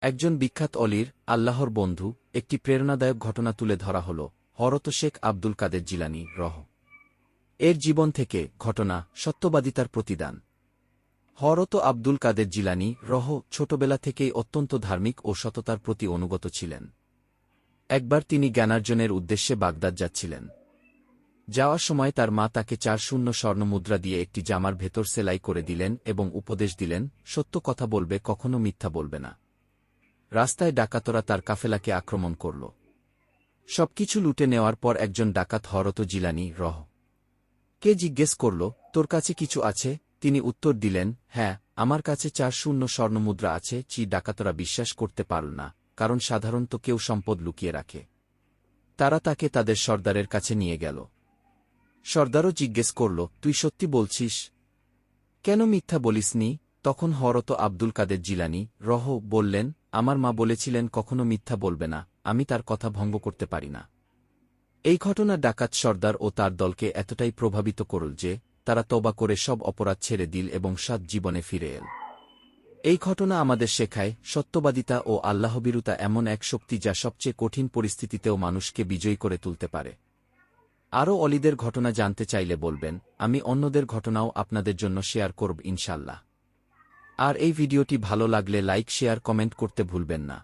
একজন বিখ্যাত অলির, আল্লাহর বন্ধু, একটি প্রেরণাদায়ক ঘটনা তুলে ধরা হল হরত শেখ আব্দুল কাদের জিলানি, রহ। এর জীবন থেকে ঘটনা, সত্যবাদিতার প্রতিদান। হরত আব্দুল কাদের জিলানি, রহ, ছোটবেলা থেকেই অত্যন্ত ধার্মিক ও সততার প্রতি অনুগত ছিলেন। একবার তিনি জ্ঞানার্জনের উদ্দেশ্যে বাগদাদ যাচ্ছিলেন। যাওয়ার সময় তার মা তাকে চার শূন্য স্বর্ণমুদ্রা দিয়ে একটি জামার ভেতর সেলাই করে দিলেন এবং উপদেশ দিলেন, সত্য কথা বলবে, কখনো মিথ্যা বলবে না। রাস্তায় ডাকাতরা তার কাফেলাকে আক্রমণ করল। সবকিছু লুটে নেওয়ার পর একজন ডাকাত হরত জিলানি, রহ। কে জিজ্ঞেস করল, তোর কাছে কিছু আছে? তিনি উত্তর দিলেন হ্যাঁ আমার কাছে চার শূন্য স্বর্ণমুদ্রা আছে, চি ডাকাতরা বিশ্বাস করতে পারল না, কারণ সাধারণত কেউ সম্পদ লুকিয়ে রাখে। তারা তাকে তাদের সর্দারের কাছে নিয়ে গেল। সর্দারও জিজ্ঞেস করল, তুই সত্যি বলছিস? কেন মিথ্যা বলিসনি? তখন হরত আব্দুল কাদের জিলানি, রহ, বললেন, আমার মা বলেছিলেন কখনো মিথ্যা বলবে না, আমি তার কথা ভঙ্গ করতে পারি না। এই ঘটনা ডাকাত সর্দার ও তার দলকে এতটাই প্রভাবিত করল যে, তারা তবা করে সব অপরাধ ছেড়ে দিল এবং সাত জীবনে ফিরে এল। এই ঘটনা আমাদের শেখায়, সত্যবাদিতা ও আল্লাহবিরুতা এমন এক শক্তি যা সবচেয়ে কঠিন পরিস্থিতিতেও মানুষকে বিজয়ী করে তুলতে পারে। আরও অলিদের ঘটনা জানতে চাইলে বলবেন, আমি অন্যদের ঘটনাও আপনাদের জন্য শেয়ার করব ইনশাল্লাহ আর এই ভিডিওটি ভালো লাগলে লাইক শেয়ার কমেন্ট করতে ভুলবেন না।